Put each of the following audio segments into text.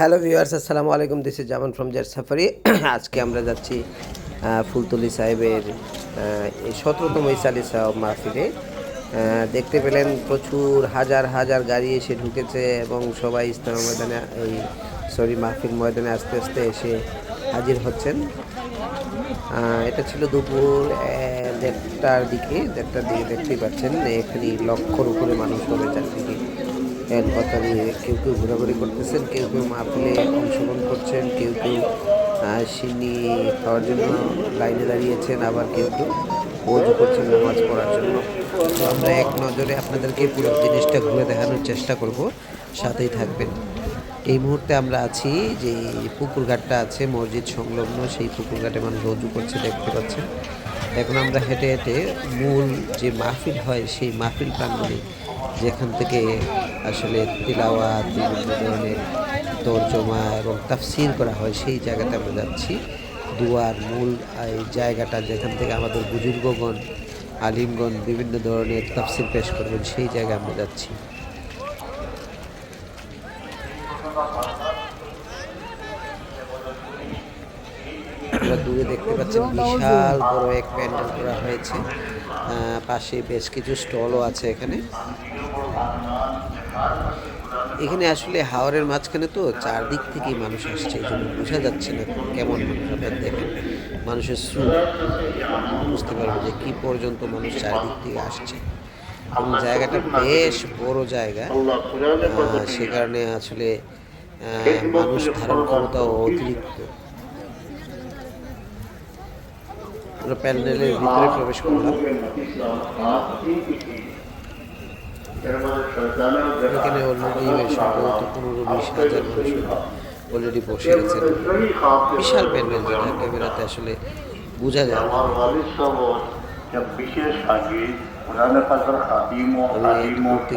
Hello viewers আসসালামু আলাইকুম। This is Zaman from Jet safari আজকে আমরা যাচ্ছি ফুলতলি সাহেবের এই সতেরোতম ইসালিসা মাহফিলে। আহ, দেখতে পেলেন প্রচুর হাজার হাজার গাড়ি এসে ঢুকেছে এবং সবাই ইস্তেমা ময়দানে এই সরি মাহফিল ময়দানে আস্তে আস্তে এসে হাজির হচ্ছেন। এটা ছিল দুপুর দেড়টার দিকে দেড়টার দিকে দেখতেই পাচ্ছেন এখানে লক্ষর উপরে মানুষ হবে চারদিকে। কথা নিয়ে কেউ কেউ ঘোরাঘুরি করতেছেন, কেউ কেউ মাহফিলে অংশগ্রহণ করছেন, কেউ কেউ সিন্নি খাওয়ার জন্য লাইনে দাঁড়িয়েছেন, আবার কেউ কেউ ওজু করছেন নামাজ পড়ার জন্য। তো আমরা এক নজরে আপনাদেরকে পুরো জিনিসটা ঘুরে দেখানোর চেষ্টা করব, সাথেই থাকবেন। এই মুহূর্তে আমরা আছি যে পুকুর ঘাটটা আছে, মসজিদ সংলগ্ন, সেই পুকুর ঘাটে মানুষ অজু করছে, দেখতে পাচ্ছেন। এখন আমরা হেঁটে হেঁটে মূল যে মাহফিল হয়, সেই মাহফিল প্রাঙ্গণে যেখান থেকে আসলে তিলাওয়াত বিভিন্ন ধরনের তর্জমা এবং তাফসির করা হয়, সেই জায়গাতে আমরা যাচ্ছি দুয়ার মূল এই জায়গাটা যেখান থেকে আমাদের বুজুর্গগণ, আলিমগণ বিভিন্ন ধরনের তাফসির পেশ করবেন, সেই জায়গায় আমরা যাচ্ছি। দূরে দেখতে পাচ্ছেন বিশাল বড় এক প্যান্ডেল করা হয়েছে। পাশে বেশ কিছু স্টলও আছে এখানে। এখানে আসলে হাওরের মাঝখানে তো চারদিক থেকেই মানুষ আসছে, এই জন্য বোঝা যাচ্ছে না কেমন মানুষ আপনারা দেখেন, মানুষের স্রোত, বুঝতে পারবেন যে কী পর্যন্ত মানুষ চারদিক থেকে আসছে। এবং জায়গাটা বেশ বড় জায়গা। সে কারণে আসলে মানুষ ধারণ ক্ষমতাও অতিরিক্ত। প্যান্ডেলের ভিতরে প্রবেশ করলাম। এখানে অলরেডি সম্ভবত পনেরো বিশ হাজার মানুষ অলরেডি বসে গেছেন বিশাল প্যান্ডেল যেটা ক্যামেরাতে আসলে বোঝা যায়।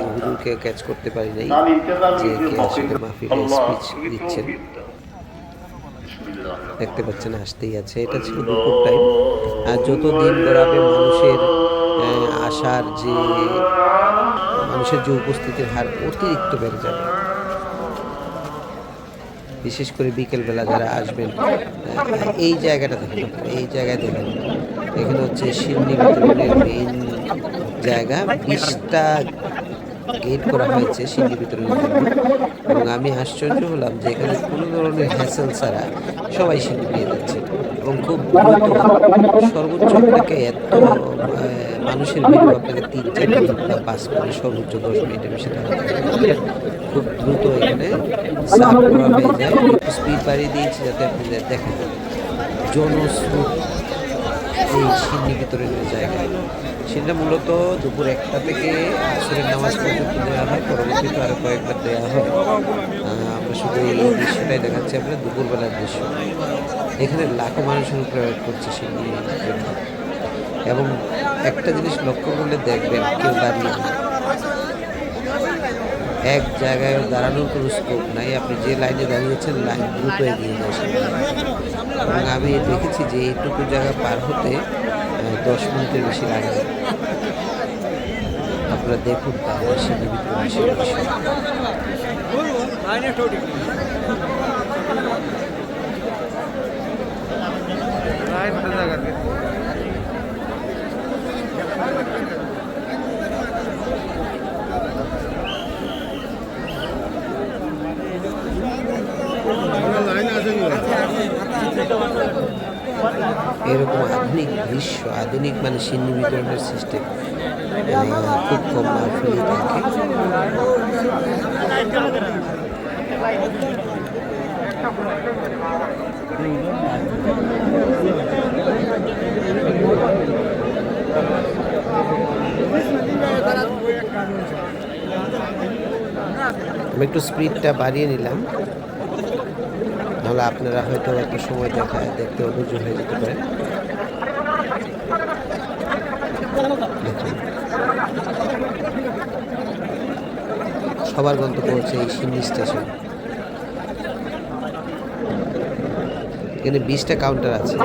হুজুরকে ক্যাচ করতে পারি নাই, যে দিচ্ছেন। দেখতে পাচ্ছেন, আসতেই আছে। এটা ছিল দুপুর টাইম আর যতদিন ধরাবে মানুষের আসার যে মানুষের যে উপস্থিতির হার অতিরিক্ত বেড়ে যাবে। বিশেষ করে বিকেলবেলা যারা আসবেন এই জায়গাটা দেখেন, এই জায়গায় দেখেন। এখানে হচ্ছে সিন্নি বিতরণের মেইন জায়গা। বিশটা গেট করা হয়েছে সিন্নি বিতরণের জন্য। এবং আমি আশ্চর্য হলাম যে এখানে কোনো ধরনের হ্যাসেল ছাড়া সবাই সিন্নি পেয়ে যাচ্ছে। এবং খুব সর্বোচ্চ আপনাকে এত মানুষের ভিড় আপনাকে তিন চার মিনিট বা পাঁচ মিনিট সর্বোচ্চ দশ মিনিটের বেশি দাঁড়াতে খুব দ্রুত এখানে সাফ করা হয়ে যায়। স্পিড বাড়িয়ে দিয়েছি যাতে আপনাদের দেখা যায় জনস্রোত এই সিন্নি বিতরণের জায়গায় সেটা মূলত দুপুর একটা থেকে আসরের নামাজ পর্যন্ত দেওয়া হয়। পরবর্তীতে আরও কয়েকবার দেওয়া হয়। আমরা শুধু এই দৃশ্যটাই দেখাচ্ছি আপনার দুপুরবেলার দৃশ্য। এখানে লাখো মানুষ অনুপ্রয়োগ করছে সিন্নি এবং একটা জিনিস লক্ষ্য করলে দেখবেন কেউ দাঁড়িয়ে। এক জায়গায় দাঁড়ানোর কোনো স্কোপ নাই আপনি যে লাইনে দাঁড়িয়েছেন লাইন দ্রুত এগিয়ে সামনে। এবং আমি দেখেছি যে এইটুকু জায়গা পার হতে দশ মিনিটের বেশি লাগে আপনারা দেখুন তাহলে সেটা এরকম আধুনিক দৃশ্য, আধুনিক মানে সিন্নি বিতরণের সিস্টেম খুব কম থাকে। আমি একটু স্পিডটা বাড়িয়ে নিলাম। নাহলে আপনারা হয়তো একটু সময় দেখা দেখতে অভিযোগ হয়ে যেতে পারে সবার গন্তব্য হচ্ছে এই সিন্নি স্টেশন। এখানে বিশটা কাউন্টার আছে।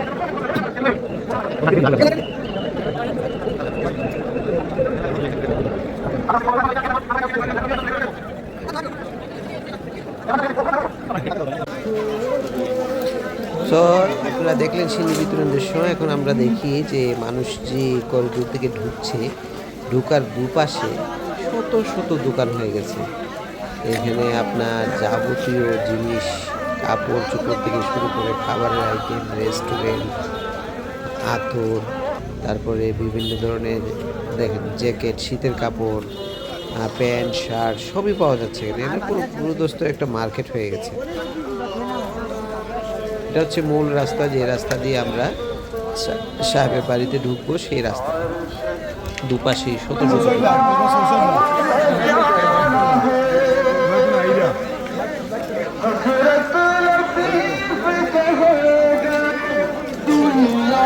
সো আপনারা দেখলেন সিন্ধি বিতরণ দৃশ্য এখন আমরা দেখি যে মানুষ যে করিডোর থেকে ঢুকছে, ঢুকার দুপাশে শত শত দোকান হয়ে গেছে। এখানে আপনার যাবতীয় জিনিস, কাপড় চোপড় থেকে শুরু করে খাবারের আইটেম রেস্টুরেন্ট আতর, তারপরে বিভিন্ন ধরনের, দেখেন জ্যাকেট শীতের কাপড় প্যান্ট, শার্ট, সবই পাওয়া যাচ্ছে এখানে। পুরো পুরোদস্ত একটা মার্কেট হয়ে গেছে। এটা হচ্ছে মূল রাস্তা, যে রাস্তা দিয়ে আমরা সাহেবের বাড়িতে ঢুকবো, সেই রাস্তা দুপাশে শত।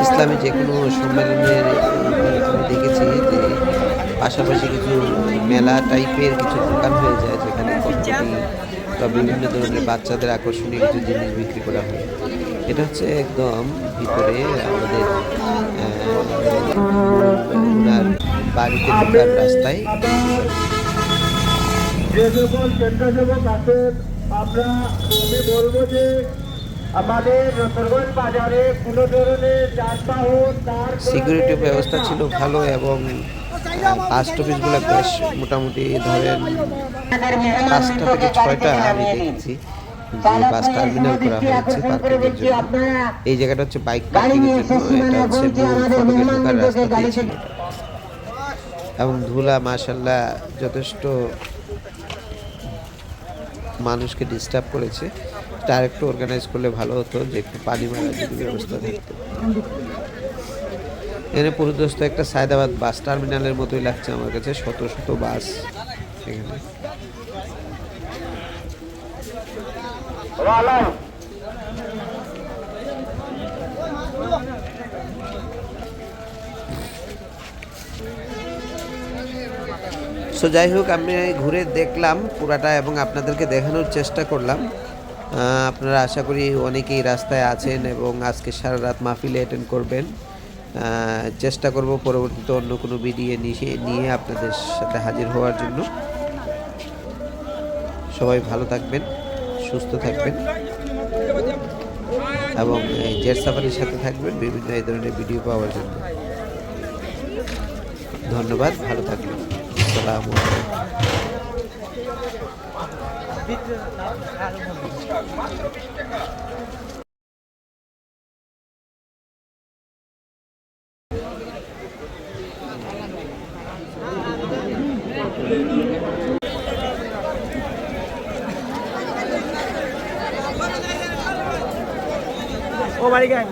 ইসলামী যে কোনো সম্মেলনের দেখেছি যে পাশাপাশি কিছু মেলা টাইপের কিছু দোকান হয়ে যায়, যেখানে বা বিভিন্ন ধরনের বাচ্চাদের আকর্ষণীয় কিছু জিনিস বিক্রি করা হয় এটা হচ্ছে একদম ভিতরে আমাদের বাড়িতে ঢোকার রাস্তায়। যে সকল আছেন আমরা আমি বলব যে আমাদের রতরগঞ্জ বাজারে কোনো ধরনের যানবাহন তার সিকিউরিটি ব্যবস্থা ছিল ভালো এবং বাস স্টপেজগুলো বেশ মোটামুটি ধরেন পাঁচটা থেকে ছয়টা আমি দেখেছি। যে বাস টার্মিনাল করা হয়েছে পার্কিংয়ের জন্য। এই জায়গাটা হচ্ছে বাইক পার্কিংয়ের জন্য। এটা হচ্ছে ফটকে ঢোকার রাস্তা দিয়েছিল এবং ধুলা মাশাল্লাহ যথেষ্ট মানুষকে ডিস্টার্ব করেছে। এটা আরেকটু অর্গানাইজ করলে ভালো হতো যে একটু পানি মারার যদি ব্যবস্থা থাকতো। এখানে পুরোদস্ত একটা সায়দাবাদ বাস টার্মিনালের মতোই লাগছে আমার কাছে শত শত বাস এখানে। সো যাই হোক, আমি ঘুরে দেখলাম পুরাটা এবং আপনাদেরকে দেখানোর চেষ্টা করলাম। আপনারা আশা করি অনেকেই রাস্তায় আছেন এবং আজকে সারা রাত মাহফিলে অ্যাটেন্ড করবেন। চেষ্টা করব পরবর্তীতে অন্য কোনো ভিডিও নিয়ে নিয়ে আপনাদের সাথে হাজির হওয়ার জন্য। সবাই ভালো থাকবেন। সুস্থ থাকবেন এবং জেট সাফারির সাথে থাকবেন বিভিন্ন এই ধরনের ভিডিও পাওয়ার জন্য। ধন্যবাদ, ভালো থাকবেন। আসসালামু বাড়ি গ্যাং